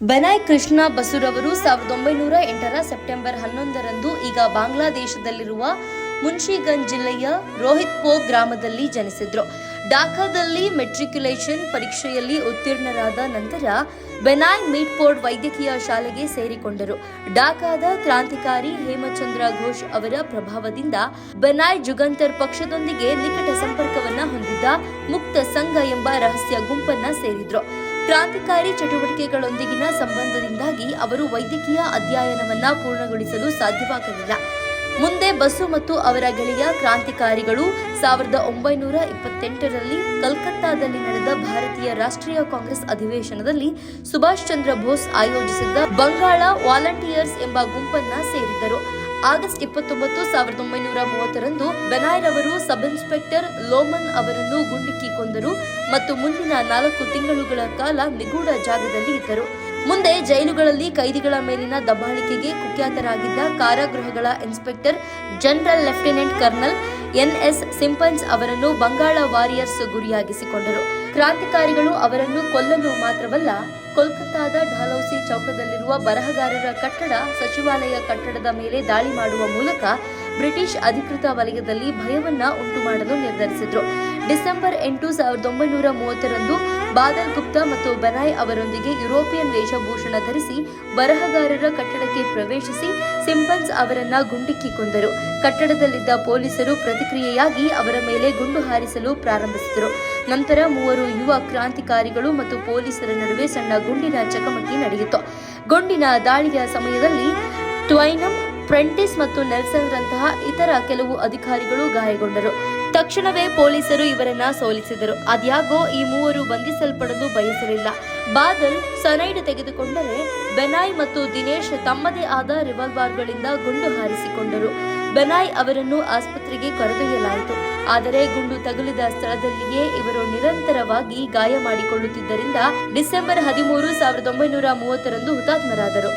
Benny Krishna ಬಸುರವರು ಸಾವಿರದ ಒಂಬೈನೂರ ಎಂಟರ ಸೆಪ್ಟೆಂಬರ್ ಹನ್ನೊಂದರಂದು ಈಗ ಬಾಂಗ್ಲಾದೇಶದಲ್ಲಿರುವ ಮುನ್ಷಿಗಂಜ್ ಜಿಲ್ಲೆಯ ರೋಹಿತ್ಪೋ ಗ್ರಾಮದಲ್ಲಿ ಜನಿಸಿದ್ರು. ಢಾಕಾದಲ್ಲಿ ಮೆಟ್ರಿಕ್ಯುಲೇಷನ್ ಪರೀಕ್ಷೆಯಲ್ಲಿ ಉತ್ತೀರ್ಣರಾದ ನಂತರ ಬೆನಾಯ್ ಮೀಟ್ಪೋರ್ಡ್ ವೈದ್ಯಕೀಯ ಶಾಲೆಗೆ ಸೇರಿಕೊಂಡರು. ಢಾಕಾದ ಕ್ರಾಂತಿಕಾರಿ ಹೇಮಚಂದ್ರ ಘೋಷ್ ಅವರ ಪ್ರಭಾವದಿಂದ ಬೆನಾಯ್ ಜುಗಂತರ್ ಪಕ್ಷದೊಂದಿಗೆ ನಿಕಟ ಸಂಪರ್ಕವನ್ನ ಹೊಂದಿದ್ದ ಮುಕ್ತ ಸಂಘ ಎಂಬ ರಹಸ್ಯ ಗುಂಪನ್ನ ಸೇರಿದ್ರು. ಕ್ರಾಂತಿಕಾರಿ ಚಟುವಟಿಕೆಗಳೊಂದಿಗಿನ ಸಂಬಂಧದಿಂದಾಗಿ ಅವರು ವೈದ್ಯಕೀಯ ಅಧ್ಯಯನವನ್ನ ಪೂರ್ಣಗೊಳಿಸಲು ಸಾಧ್ಯವಾಗಲಿಲ್ಲ. ಮುಂದೆ ಬಸು ಮತ್ತು ಅವರ ಗೆಳೆಯ ಕ್ರಾಂತಿಕಾರಿಗಳು ಸಾವಿರದ ಒಂಬೈನೂರ ಇಪ್ಪತ್ತೆಂಟರಲ್ಲಿ ಕಲ್ಕತ್ತಾದಲ್ಲಿ ನಡೆದ ಭಾರತೀಯ ರಾಷ್ಟ್ರೀಯ ಕಾಂಗ್ರೆಸ್ ಅಧಿವೇಶನದಲ್ಲಿ ಸುಭಾಷ್ ಚಂದ್ರ ಬೋಸ್ ಆಯೋಜಿಸಿದ್ದ ಬಂಗಾಳ ವಾಲಂಟಿಯರ್ಸ್ ಎಂಬ ಗುಂಪನ್ನ ಸೇರಿದ್ದರು. ಆಗಸ್ಟ್ ಇಪ್ಪತ್ತೊಂಬತ್ತು ಸಾವಿರದ ಒಂಬೈನೂರ ಮೂವತ್ತರಂದು ಬೆನಾಯ್ರವರು ಸಬ್ ಇನ್ಸ್ಪೆಕ್ಟರ್ ಲೋಮನ್ ಅವರನ್ನು ಗುಂಡಿಕ್ಕಿ ಕೊಂದರು ಮತ್ತು ಮುಂದಿನ ನಾಲ್ಕು ತಿಂಗಳುಗಳ ಕಾಲ ನಿಗೂಢ ಜಾಗದಲ್ಲಿ ಇದ್ದರು. ಮುಂದೆ ಜೈಲುಗಳಲ್ಲಿ ಕೈದಿಗಳ ಮೇಲಿನ ದಬ್ಬಾಳಿಕೆಗೆ ಕುಖ್ಯಾತರಾಗಿದ್ದ ಕಾರಾಗೃಹಗಳ inspector general lieutenant colonel NS Simpson ಅವರನ್ನು ಬಂಗಾಳ ವಾರಿಯರ್ಸ್ ಗುರಿಯಾಗಿಸಿಕೊಂಡರು. ಕ್ರಾಂತಿಕಾರಿಗಳು ಅವರನ್ನು ಕೊಲ್ಲಲು ಮಾತ್ರವಲ್ಲ, ಕೋಲ್ಕತ್ತಾದ ಢಾಲೌಸಿ ಚೌಕದಲ್ಲಿರುವ ಬರಹಗಾರರ ಕಟ್ಟಡ, ಸಚಿವಾಲಯ ಕಟ್ಟಡದ ಮೇಲೆ ದಾಳಿ ಮಾಡುವ ಮೂಲಕ ಬ್ರಿಟಿಷ್ ಅಧಿಕೃತ ವಲಯದಲ್ಲಿ ಭಯವನ್ನ ಉಂಟು ಮಾಡಲು ನಿರ್ಧರಿಸಿದ್ರು. ಡಿಸೆಂಬರ್ ಎಂಟು ಸಾವಿರದ ಒಂಬೈನೂರ ಮೂವತ್ತರಂದು ಬಾದಲ್ ಗುಪ್ತಾ ಮತ್ತು ಬೆನಾಯ್ ಅವರೊಂದಿಗೆ ಯುರೋಪಿಯನ್ ವೇಷಭೂಷಣ ಧರಿಸಿ ಬರಹಗಾರರ ಕಟ್ಟಡಕ್ಕೆ ಪ್ರವೇಶಿಸಿ ಸಿಂಪನ್ಸ್ ಅವರನ್ನ ಗುಂಡಿಕ್ಕಿ ಕೊಂದರು. ಕಟ್ಟಡದಲ್ಲಿದ್ದ ಪೊಲೀಸರು ಪ್ರತಿಕ್ರಿಯೆಯಾಗಿ ಅವರ ಮೇಲೆ ಗುಂಡು ಹಾರಿಸಲು ಪ್ರಾರಂಭಿಸಿದರು. ನಂತರ ಮೂವರು ಯುವ ಕ್ರಾಂತಿಕಾರಿಗಳು ಮತ್ತು ಪೊಲೀಸರ ನಡುವೆ ಸಣ್ಣ ಗುಂಡಿನ ಚಕಮಕಿ ನಡೆಯಿತು. ಗುಂಡಿನ ದಾಳಿಯ ಸಮಯದಲ್ಲಿ ಟ್ವೈನಂ, ಪ್ರೆಂಟಿಸ್ ಮತ್ತು ನೆಲ್ಸನ್ ರಂತಹ ಇತರ ಕೆಲವು ಅಧಿಕಾರಿಗಳು ಗಾಯಗೊಂಡರು. ತಕ್ಷಣವೇ ಪೊಲೀಸರು ಇವರನ್ನ ಸೋಲಿಸಿದರು. ಅದ್ಯಾಗೋ ಈ ಮೂವರು ಬಂಧಿಸಲ್ಪಡಲು ಬಯಸಲಿಲ್ಲ. ಬಾದಲ್ ಸನೈಡ್ ತೆಗೆದುಕೊಂಡರೆ ಬೆನಾಯ್ ಮತ್ತು ದಿನೇಶ್ ತಮ್ಮದೇ ಆದ ರಿವಾಲ್ವಾರ್ಗಳಿಂದ ಗುಂಡು ಹಾರಿಸಿಕೊಂಡರು. ಬೆನಾಯ್ ಅವರನ್ನು ಆಸ್ಪತ್ರೆಗೆ ಕರೆದೊಯ್ಯಲಾಯಿತು. ಆದರೆ ಗುಂಡು ತಗುಲಿದ ಸ್ಥಳದಲ್ಲಿಯೇ ಇವರು ನಿರಂತರವಾಗಿ ಗಾಯ ಮಾಡಿಕೊಳ್ಳುತ್ತಿದ್ದರಿಂದ ಡಿಸೆಂಬರ್ ಹದಿಮೂರು, ಸಾವಿರದ ಒಂಬೈನೂರ ಮೂವತ್ತರಂದು ಹುತಾತ್ಮರಾದರು.